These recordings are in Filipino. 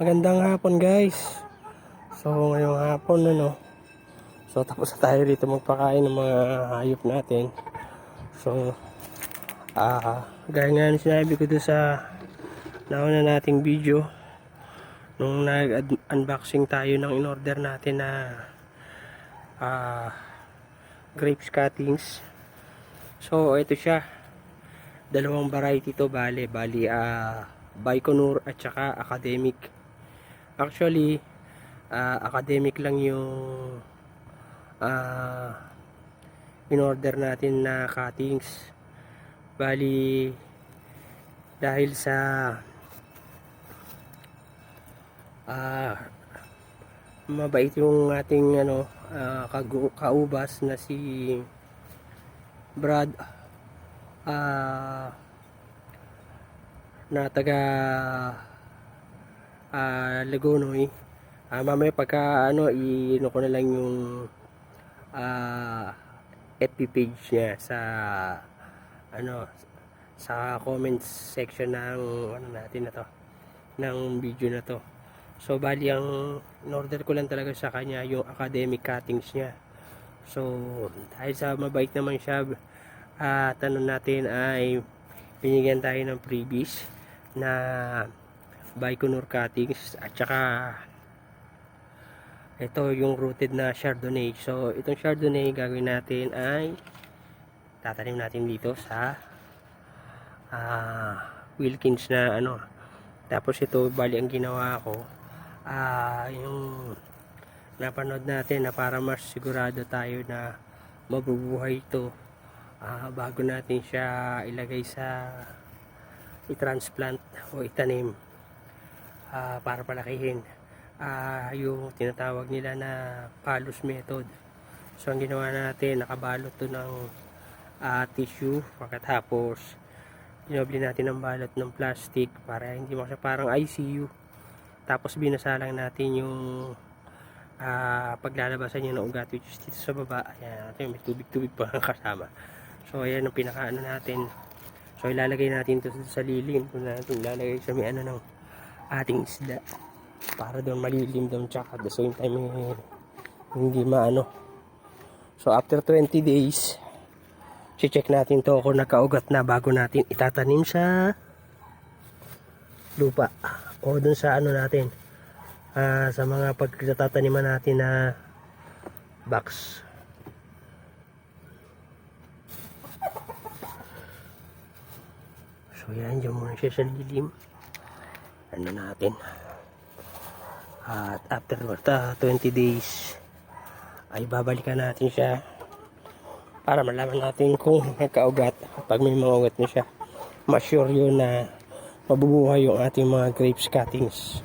Magandang hapon guys. So ngayong hapon ano. So tapos na tayo dito magpakain ng mga hayop natin. So ah gaya nga ng sinabi ko sa nauna nating video nung nag-unboxing tayo ng in-order natin na ah grapes cuttings. So ito siya. Dalawang variety to bale, bali ah Baikonur at saka academic. Actually, ah, academic lang yung ah in-order natin na cuttings. Bali, dahil sa ah mabait yung ating ano kagu- kaubas na si Brad ah na taga ah Lagonoy. Ah, mamaya pagka ano, i-ano ko na lang yung ah FB page niya sa ano sa comments section ng ano natin na to ng video na to. So bali ang in-order ko lang talaga sa kanya yung academic cuttings niya. So dahil sa mabait naman siya at ano natin ay binigyan tayo ng freebies na Baikonur cuttings at saka ito yung rooted na Chardonnay. So itong Chardonnay gagawin natin ay tatanim natin dito sa ah Wilkins na ano. Tapos ito bali ang ginawa ko ah yung napanood natin na para mas sigurado tayo na mabubuhay ito ah, bago natin siya ilagay sa i-transplant o itanim ah, para palakihin ah, yung tinatawag nila na palus method. So ang ginawa natin nakabalot to ng ah, tissue pagkatapos dinobli natin ng balot ng plastic para hindi mo parang ICU tapos binasa lang natin yung ah, paglalabasan niya ng ugat which is dito sa baba. Ayan natin may tubig-tubig pa kasama. So ayan ang pinakaano natin. So ilalagay natin ito sa lilim kung natin ilalagay sa may ano ng ating isda para doon malilim doon tsaka the same time eh, hindi maano. So after 20 days check natin to kung nagkaugat na bago natin itatanim sa lupa. O dun sa ano natin ah, sa mga pagtataniman natin na box. So yan dyan muna siya sa lilim ano natin? At after uh, 20 days ay babalikan natin siya para malaman natin kung nagkaugat pag may mga ugat na siya ma-sure yun na mabubuhay yung ating mga grapes cuttings.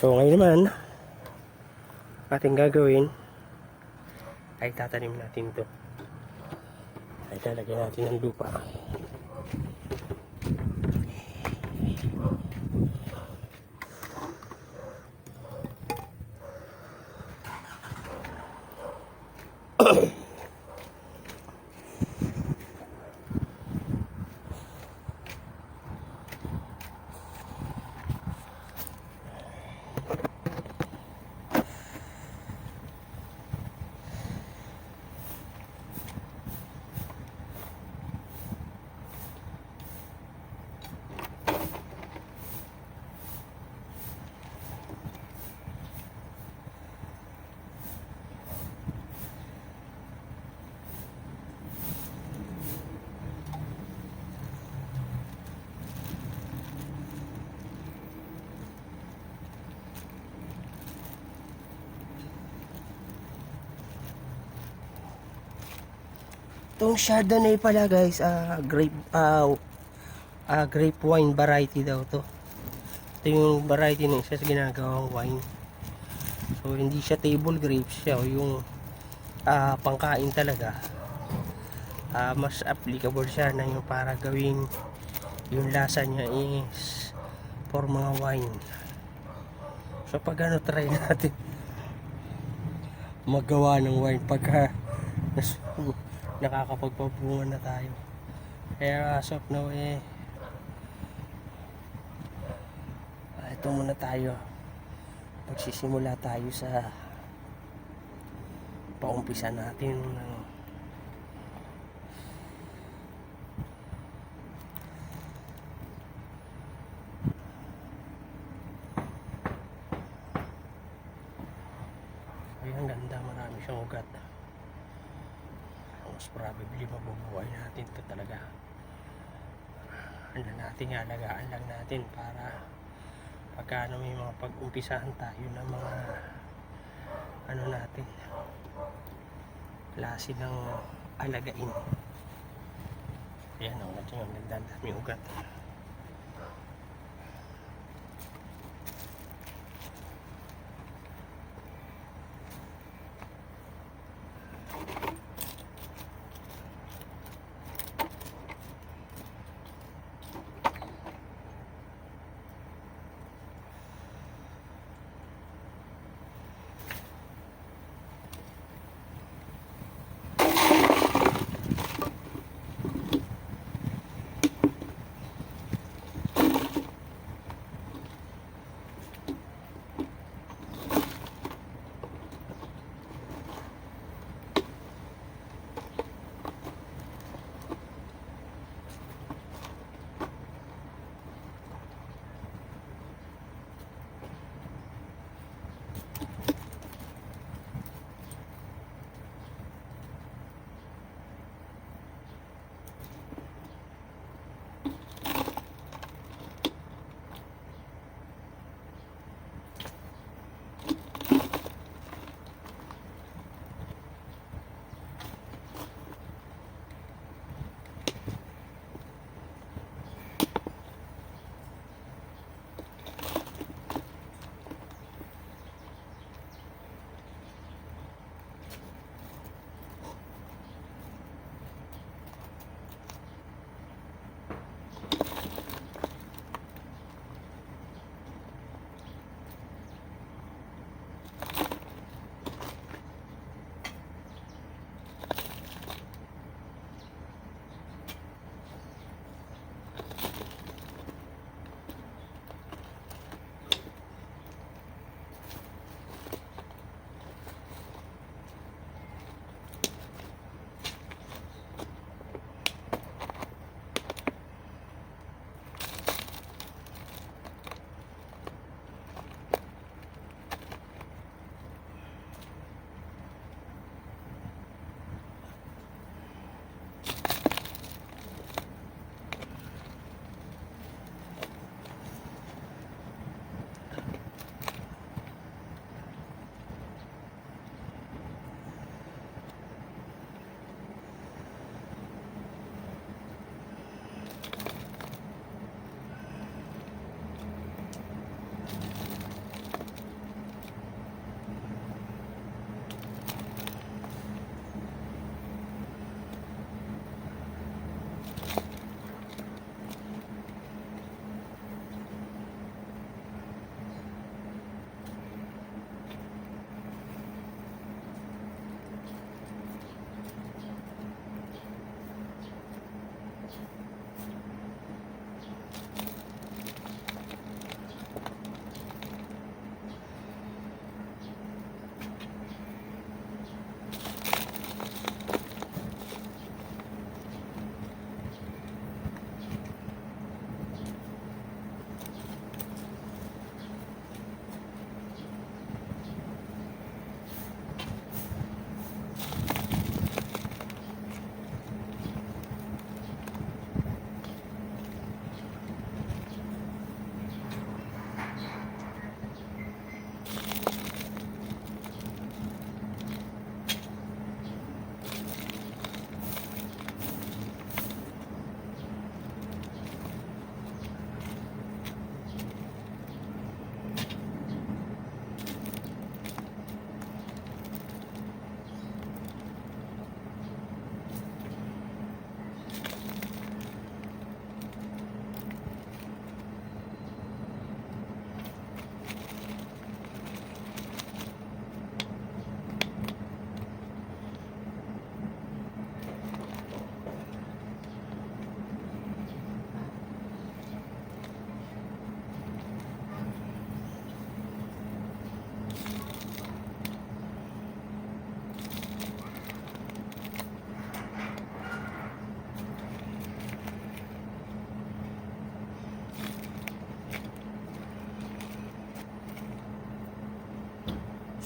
So ngayon naman ating gagawin ay tatanim natin to. Ay lalagyan natin ng lupa Itong Chardonnay pala guys, ah grape ah ah, grape wine variety daw to. Ito yung variety ng isa sa ginagawang wine. So hindi siya table grapes siya, o yung ah, pangkain talaga. Ah, mas applicable siya na yung para gawing yung lasa niya is for mga wine. So pag ano try natin magawa ng wine pagka nas, nakakapagpabunga na tayo. Kaya as of now eh ah, ito muna tayo. magsisimula tayo sa paumpisa natin ng ay ang ganda marami siyang ugat mas probably mabubuhay natin ito talaga. Ano natin alagaan lang natin para pagkano may mga pag-umpisahan tayo ng mga ano natin klase ng alagain. Yan o natin yung nagdadami ugat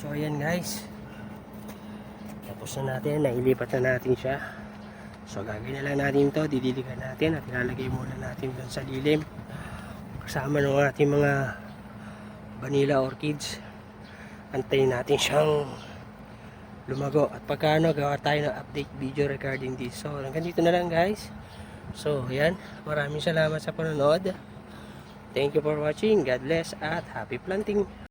So ayan guys. Tapos na natin, nailipat na natin siya. So gagawin na lang natin to, didiligan natin at ilalagay muna natin doon sa lilim. Kasama ng ating mga vanilla orchids. Antayin natin siyang lumago. At pagkano, gawa tayo ng update video regarding this. So hanggang dito na lang guys. So ayan, maraming salamat sa panonood. Thank you for watching. God bless at happy planting.